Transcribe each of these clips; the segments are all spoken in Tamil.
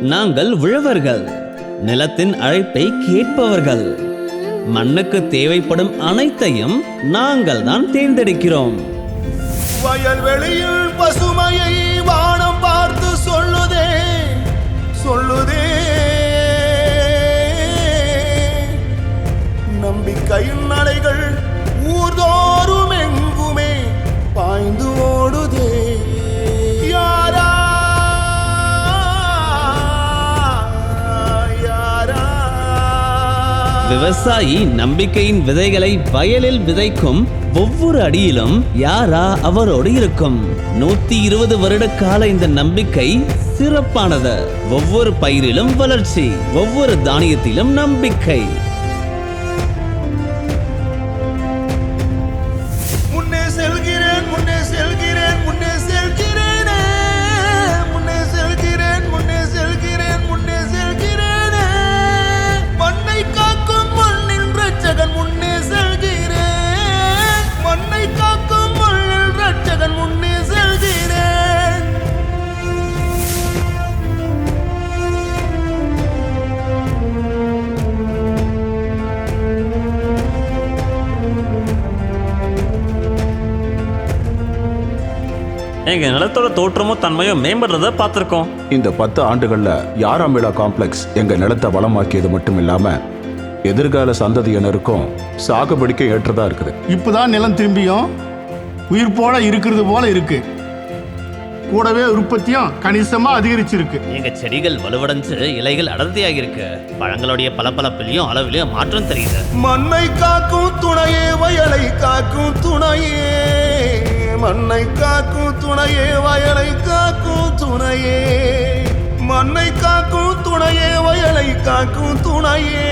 நாங்கள் உழவர்கள். நிலத்தின் அழைப்பை கேட்பவர்கள். மண்ணுக்கு தேவைப்படும் அனைத்தையும் நாங்கள் தான் தேர்ந்தெடுக்கிறோம். வயல்வெளியில் பசுமையை விவசாயி நம்பிக்கையின் விதைகளை வயலில் விதைக்கும் ஒவ்வொரு அடியிலும் யாரா அவரோடு இருக்கும். நூத்தி இருபது வருட கால இந்த நம்பிக்கை சிறப்பானது. ஒவ்வொரு பயிரிலும் வளர்ச்சி ஒவ்வொரு தானியத்திலும் நம்பிக்கை. எங்க நிலத்தோட தோற்றமும் தன்மையும் மேம்படுறத பார்த்துருக்கோம். இந்த பத்து ஆண்டுகள்ல யாராமிலா காம்ப்ளெக்ஸ் எங்க நிலத்தை வளமாக்கியது மட்டும் இல்லாம எதிர்கால சந்ததியினருக்கும் சாகுபடிக்க ஏற்றதா இருக்குது. இப்போதான் நிலம் திரும்பியும் உயிர் போல இருக்கிறது போல இருக்கு. கூடவே உற்பத்தியும் கணிசமா அதிகரிச்சிருக்கு. எங்க செடிகள் வலுவடைஞ்சு இலைகள் அடர்த்தியாக இருக்கு பழங்களுடைய பளபளப்பிலையும் அளவிலையும் மாற்றம் தெரியுது. மண்ணை காக்கும் துணையே வயலை காக்கும் துணையே மண்ணை காக்கும் துணையே வயலை காக்கும் துணையே. மண்ணை காக்கும் துணையே வயலை காக்கும் துணையே.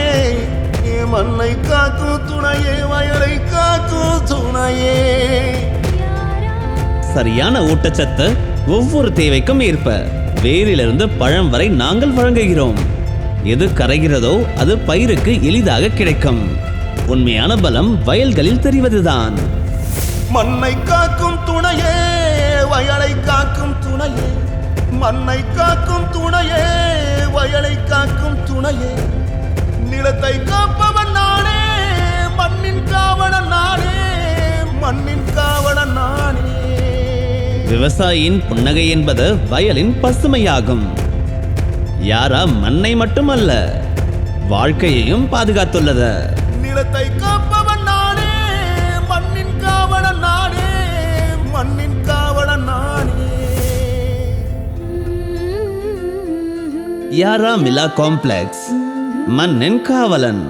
மண்ணை காக்கும் துணையே வயலை காக்கும் துணையே. சரியான ஊட்டச்சத்து ஒவ்வொரு தேவைக்கும் ஏற்ப வேரிலிருந்து பழம் வரை நாங்கள் வழங்குகிறோம். எது கரைகிறதோ அது பயிருக்கு எளிதாக கிடைக்கும். உண்மையான பலம் வயல்களில் தெரிவதுதான். மண்ணை காக்கும் துணையே வயலை காக்கும் துணையே. மண்ணை காக்கும் துணையே வயலை காக்கும் துணையே. நிலத்தை காப்பவன் நானே மண்ணின் காவலன் நானே மண்ணின் காவலன் நானே. விவசாயியின் புன்னகை என்பது வயலின் பசுமையாகும். யாரா மண்ணை மட்டுமல்ல வாழ்க்கையையும் பாதுகாத்துள்ளது. நிலத்தை காப்பவன் நானே மண்ணின் காவலன் நானே மண்ணின் காவலன் நானே. யாரா மிலா காம்ப்ளெக்ஸ்? மண்ணின் காவலன்.